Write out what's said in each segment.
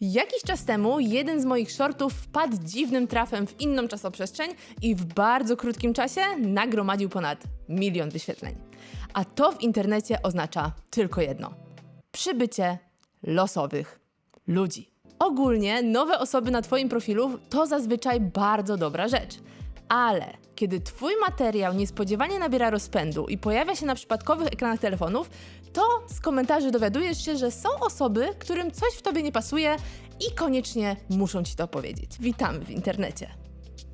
Jakiś czas temu jeden z moich shortów wpadł dziwnym trafem w inną czasoprzestrzeń i w bardzo krótkim czasie nagromadził ponad milion wyświetleń. A to w internecie oznacza tylko jedno: przybycie losowych ludzi. Ogólnie nowe osoby na Twoim profilu to zazwyczaj bardzo dobra rzecz. Ale kiedy Twój materiał niespodziewanie nabiera rozpędu i pojawia się na przypadkowych ekranach telefonów, to z komentarzy dowiadujesz się, że są osoby, którym coś w Tobie nie pasuje i koniecznie muszą Ci to powiedzieć. Witamy w internecie.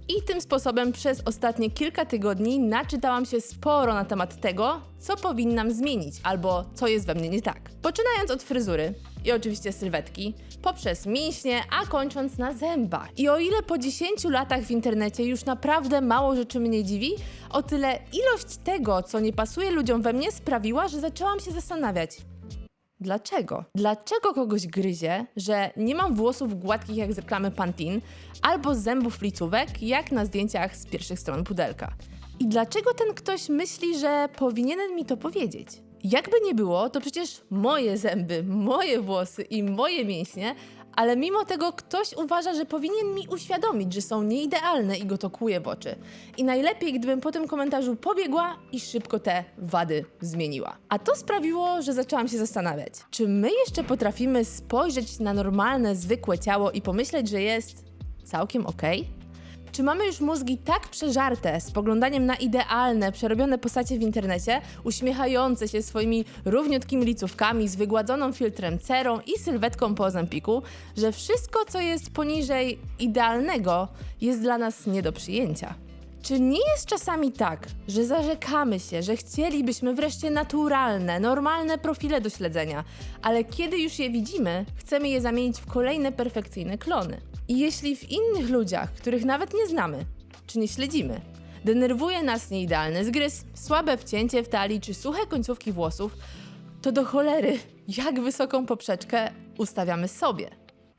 I tym sposobem przez ostatnie kilka tygodni naczytałam się sporo na temat tego, co powinnam zmienić albo co jest we mnie nie tak. Poczynając od fryzury i oczywiście sylwetki, poprzez mięśnie, a kończąc na zębach. I o ile po 10 latach w internecie już naprawdę mało rzeczy mnie dziwi, o tyle ilość tego, co nie pasuje ludziom we mnie sprawiła, że zaczęłam się zastanawiać, Dlaczego? Dlaczego kogoś gryzie, że nie mam włosów gładkich jak z reklamy Pantene, albo zębów licówek jak na zdjęciach z pierwszych stron pudelka? I dlaczego ten ktoś myśli, że powinienem mi to powiedzieć? Jakby nie było, to przecież moje zęby, moje włosy i moje mięśnie, ale mimo tego ktoś uważa, że powinien mi uświadomić, że są nieidealne i go to kłuje w oczy. I najlepiej, gdybym po tym komentarzu pobiegła i szybko te wady zmieniła. A to sprawiło, że zaczęłam się zastanawiać, czy my jeszcze potrafimy spojrzeć na normalne, zwykłe ciało i pomyśleć, że jest całkiem okej? Czy mamy już mózgi tak przeżarte spoglądaniem na idealne, przerobione postacie w internecie, uśmiechające się swoimi równiutkimi licówkami z wygładzoną filtrem cerą i sylwetką po ozempiku, że wszystko, co jest poniżej idealnego, jest dla nas nie do przyjęcia? Czy nie jest czasami tak, że zarzekamy się, że chcielibyśmy wreszcie naturalne, normalne profile do śledzenia, ale kiedy już je widzimy, chcemy je zamienić w kolejne perfekcyjne klony? I jeśli w innych ludziach, których nawet nie znamy, czy nie śledzimy, denerwuje nas nieidealny zgryz, słabe wcięcie w talii czy suche końcówki włosów, to do cholery, jak wysoką poprzeczkę ustawiamy sobie?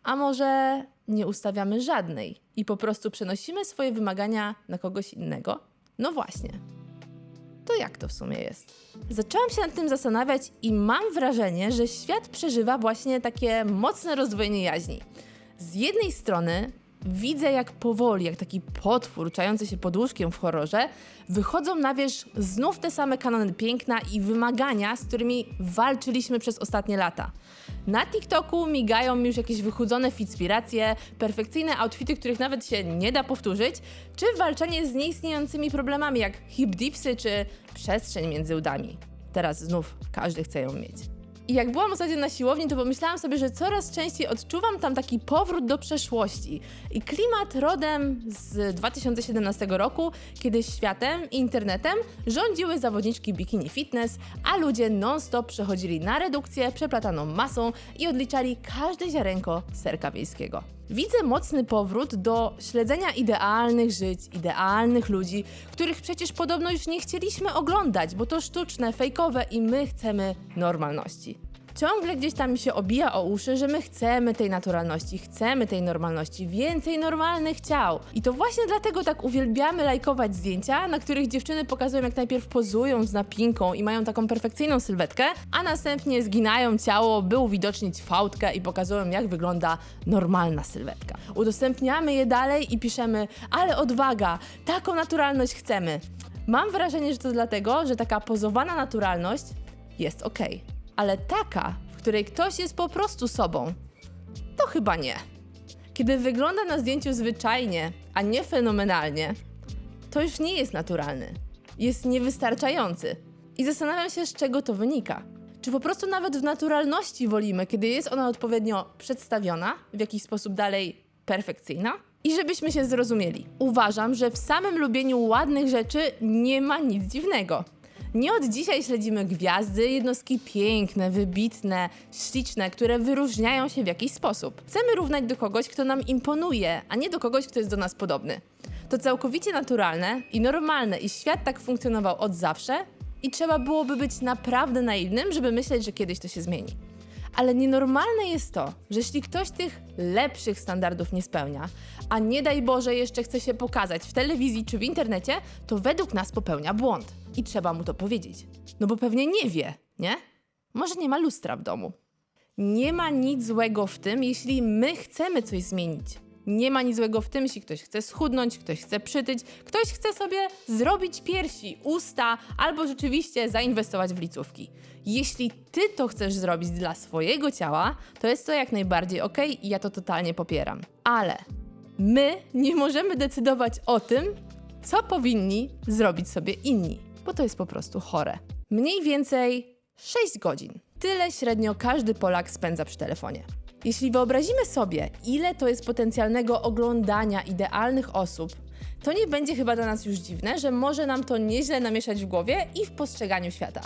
A może nie ustawiamy żadnej i po prostu przenosimy swoje wymagania na kogoś innego? No właśnie. To jak to w sumie jest? Zaczęłam się nad tym zastanawiać i mam wrażenie, że świat przeżywa właśnie takie mocne rozdwojenie jaźni. Z jednej strony widzę, jak powoli, jak taki potwór czający się pod łóżkiem w horrorze, wychodzą na wierzch znów te same kanony piękna i wymagania, z którymi walczyliśmy przez ostatnie lata. Na TikToku migają mi już jakieś wychudzone inspiracje, perfekcyjne outfity, których nawet się nie da powtórzyć, czy walczenie z nieistniejącymi problemami jak hip dipsy czy przestrzeń między udami. Teraz znów każdy chce ją mieć. I jak byłam ostatnio na siłowni, to pomyślałam sobie, że coraz częściej odczuwam tam taki powrót do przeszłości. I klimat rodem z 2017 roku, kiedy światem i internetem rządziły zawodniczki bikini fitness, a ludzie non-stop przechodzili na redukcję przeplataną masą i odliczali każde ziarenko serka wiejskiego. Widzę mocny powrót do śledzenia idealnych żyć, idealnych ludzi, których przecież podobno już nie chcieliśmy oglądać, bo to sztuczne, fejkowe i my chcemy normalności. Ciągle gdzieś tam mi się obija o uszy, że my chcemy tej naturalności, chcemy tej normalności, więcej normalnych ciał. I to właśnie dlatego tak uwielbiamy lajkować zdjęcia, na których dziewczyny pokazują, jak najpierw pozują z napinką i mają taką perfekcyjną sylwetkę, a następnie zginają ciało, by uwidocznić fałdkę i pokazują, jak wygląda normalna sylwetka. Udostępniamy je dalej i piszemy, ale odwaga, taką naturalność chcemy. Mam wrażenie, że to dlatego, że taka pozowana naturalność jest okej. Ale taka, w której ktoś jest po prostu sobą, to chyba nie. Kiedy wygląda na zdjęciu zwyczajnie, a nie fenomenalnie, to już nie jest naturalny. Jest niewystarczający. I zastanawiam się, z czego to wynika. Czy po prostu nawet w naturalności wolimy, kiedy jest ona odpowiednio przedstawiona, w jakiś sposób dalej perfekcyjna? I żebyśmy się zrozumieli, uważam, że w samym lubieniu ładnych rzeczy nie ma nic dziwnego. Nie od dzisiaj śledzimy gwiazdy, jednostki piękne, wybitne, śliczne, które wyróżniają się w jakiś sposób. Chcemy równać do kogoś, kto nam imponuje, a nie do kogoś, kto jest do nas podobny. To całkowicie naturalne i normalne i świat tak funkcjonował od zawsze i trzeba byłoby być naprawdę naiwnym, żeby myśleć, że kiedyś to się zmieni. Ale nienormalne jest to, że jeśli ktoś tych lepszych standardów nie spełnia, a nie daj Boże jeszcze chce się pokazać w telewizji czy w internecie, to według nas popełnia błąd. I trzeba mu to powiedzieć. No bo pewnie nie wie, nie? Może nie ma lustra w domu. Nie ma nic złego w tym, jeśli my chcemy coś zmienić. Nie ma nic złego w tym, jeśli ktoś chce schudnąć, ktoś chce przytyć, ktoś chce sobie zrobić piersi, usta albo rzeczywiście zainwestować w licówki. Jeśli ty to chcesz zrobić dla swojego ciała, to jest to jak najbardziej ok i ja to totalnie popieram. Ale my nie możemy decydować o tym, co powinni zrobić sobie inni, bo to jest po prostu chore. Mniej więcej 6 godzin. Tyle średnio każdy Polak spędza przy telefonie. Jeśli wyobrazimy sobie, ile to jest potencjalnego oglądania idealnych osób, to nie będzie chyba dla nas już dziwne, że może nam to nieźle namieszać w głowie i w postrzeganiu świata.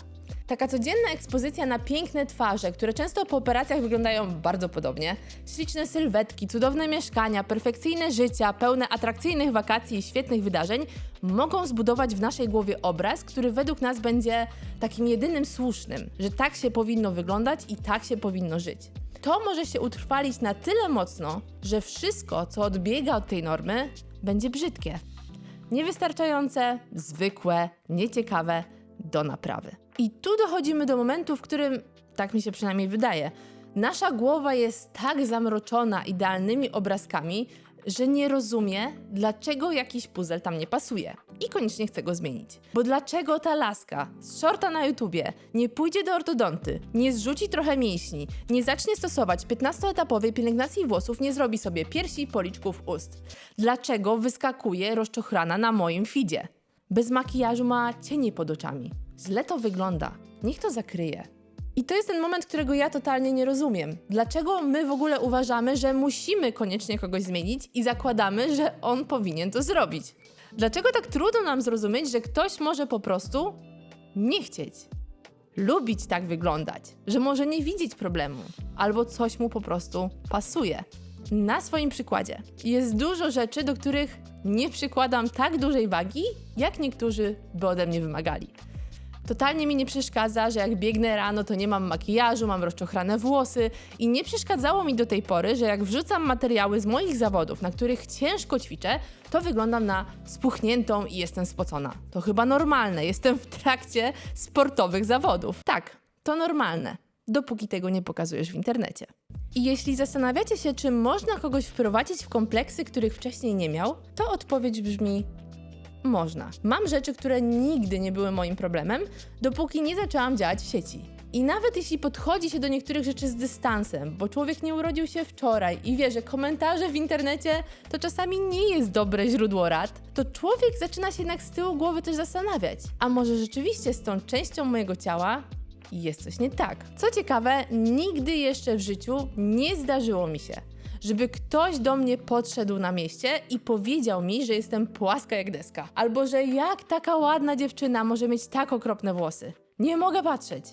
Taka codzienna ekspozycja na piękne twarze, które często po operacjach wyglądają bardzo podobnie, śliczne sylwetki, cudowne mieszkania, perfekcyjne życia, pełne atrakcyjnych wakacji i świetnych wydarzeń, mogą zbudować w naszej głowie obraz, który według nas będzie takim jedynym słusznym, że tak się powinno wyglądać i tak się powinno żyć. To może się utrwalić na tyle mocno, że wszystko, co odbiega od tej normy, będzie brzydkie. Niewystarczające, zwykłe, nieciekawe, do naprawy. I tu dochodzimy do momentu, w którym, tak mi się przynajmniej wydaje, nasza głowa jest tak zamroczona idealnymi obrazkami, że nie rozumie, dlaczego jakiś puzzle tam nie pasuje i koniecznie chce go zmienić. Bo dlaczego ta laska z shorta na YouTubie nie pójdzie do ortodonty, nie zrzuci trochę mięśni, nie zacznie stosować 15-etapowej pielęgnacji włosów, nie zrobi sobie piersi, policzków, ust? Dlaczego wyskakuje rozczochrana na moim feedzie? Bez makijażu ma cienie pod oczami. Źle to wygląda. Niech to zakryje. I to jest ten moment, którego ja totalnie nie rozumiem. Dlaczego my w ogóle uważamy, że musimy koniecznie kogoś zmienić i zakładamy, że on powinien to zrobić? Dlaczego tak trudno nam zrozumieć, że ktoś może po prostu nie chcieć? Lubić tak wyglądać, że może nie widzieć problemu, albo coś mu po prostu pasuje. Na swoim przykładzie jest dużo rzeczy, do których nie przykładam tak dużej wagi, jak niektórzy by ode mnie wymagali. Totalnie mi nie przeszkadza, że jak biegnę rano, to nie mam makijażu, mam rozczochrane włosy i nie przeszkadzało mi do tej pory, że jak wrzucam materiały z moich zawodów, na których ciężko ćwiczę, to wyglądam na spuchniętą i jestem spocona. To chyba normalne, jestem w trakcie sportowych zawodów. Tak, to normalne, dopóki tego nie pokazujesz w internecie. I jeśli zastanawiacie się, czy można kogoś wprowadzić w kompleksy, których wcześniej nie miał, to odpowiedź brzmi można. Mam rzeczy, które nigdy nie były moim problemem, dopóki nie zaczęłam działać w sieci. I nawet jeśli podchodzi się do niektórych rzeczy z dystansem, bo człowiek nie urodził się wczoraj i wie, że komentarze w internecie to czasami nie jest dobre źródło rad, to człowiek zaczyna się jednak z tyłu głowy też zastanawiać. A może rzeczywiście z tą częścią mojego ciała jest coś nie tak? Co ciekawe, nigdy jeszcze w życiu nie zdarzyło mi się, żeby ktoś do mnie podszedł na mieście i powiedział mi, że jestem płaska jak deska. Albo że jak taka ładna dziewczyna może mieć tak okropne włosy. Nie mogę patrzeć.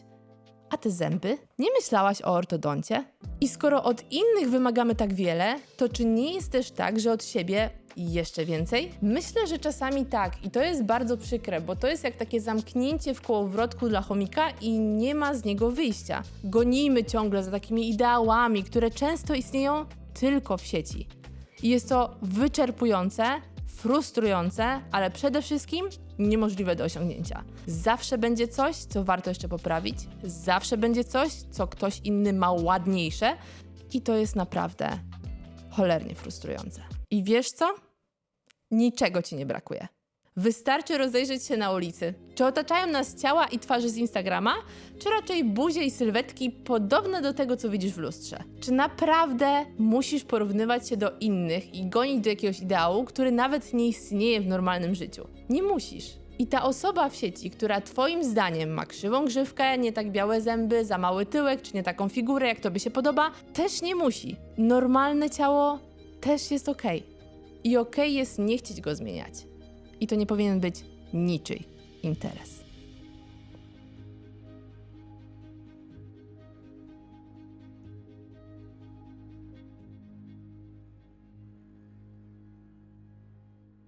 A te zęby? Nie myślałaś o ortodoncie? I skoro od innych wymagamy tak wiele, to czy nie jest też tak, że od siebie jeszcze więcej? Myślę, że czasami tak i to jest bardzo przykre, bo to jest jak takie zamknięcie w kołowrotku dla chomika i nie ma z niego wyjścia. Gonimy ciągle za takimi ideałami, które często istnieją tylko w sieci. I jest to wyczerpujące, frustrujące, ale przede wszystkim niemożliwe do osiągnięcia. Zawsze będzie coś, co warto jeszcze poprawić, zawsze będzie coś, co ktoś inny ma ładniejsze, i to jest naprawdę cholernie frustrujące. I wiesz co? Niczego ci nie brakuje. Wystarczy rozejrzeć się na ulicy. Czy otaczają nas ciała i twarze z Instagrama, czy raczej buzie i sylwetki podobne do tego, co widzisz w lustrze? Czy naprawdę musisz porównywać się do innych i gonić do jakiegoś ideału, który nawet nie istnieje w normalnym życiu? Nie musisz. I ta osoba w sieci, która Twoim zdaniem ma krzywą grzywkę, nie tak białe zęby, za mały tyłek, czy nie taką figurę, jak Tobie się podoba, też nie musi. Normalne ciało też jest ok. I ok jest nie chcieć go zmieniać. I to nie powinien być niczyj interes.